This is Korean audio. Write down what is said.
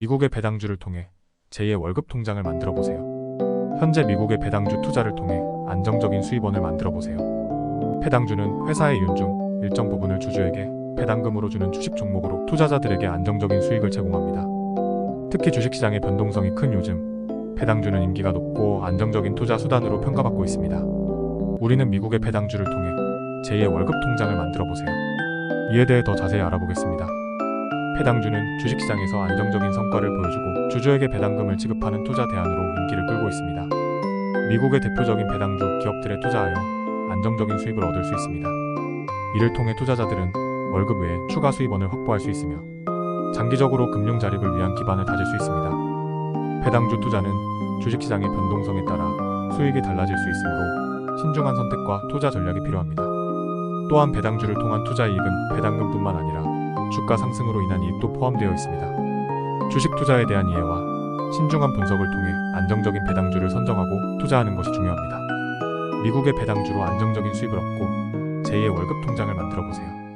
미국의 배당주를 통해 제2의 월급 통장을 만들어 보세요. 현재 미국의 배당주 투자를 통해 안정적인 수입원을 만들어 보세요. 배당주는 회사의 윤중 일정 부분을 주주에게 배당금으로 주는 주식 종목으로 투자자들에게 안정적인 수익을 제공합니다. 특히 주식시장의 변동성이 큰 요즘 배당주는 인기가 높고 안정적인 투자 수단으로 평가받고 있습니다. 우리는 미국의 배당주를 통해 제2의 월급 통장을 만들어 보세요. 이에 대해 더 자세히 알아보겠습니다. 배당주는 주식시장에서 안정적인 성과를 보여주고 주주에게 배당금을 지급하는 투자 대안으로 인기를 끌고 있습니다. 미국의 대표적인 배당주 기업들에 투자하여 안정적인 수익을 얻을 수 있습니다. 이를 통해 투자자들은 월급 외에 추가 수입원을 확보할 수 있으며 장기적으로 금융 자립을 위한 기반을 다질 수 있습니다. 배당주 투자는 주식시장의 변동성에 따라 수익이 달라질 수 있으므로 신중한 선택과 투자 전략이 필요합니다. 또한 배당주를 통한 투자 이익은 배당금뿐만 아니라 주가 상승으로 인한 이익도 포함되어 있습니다. 주식 투자에 대한 이해와 신중한 분석을 통해 안정적인 배당주를 선정하고 투자하는 것이 중요합니다. 미국의 배당주로 안정적인 수익을 얻고 제2의 월급 통장을 만들어 보세요.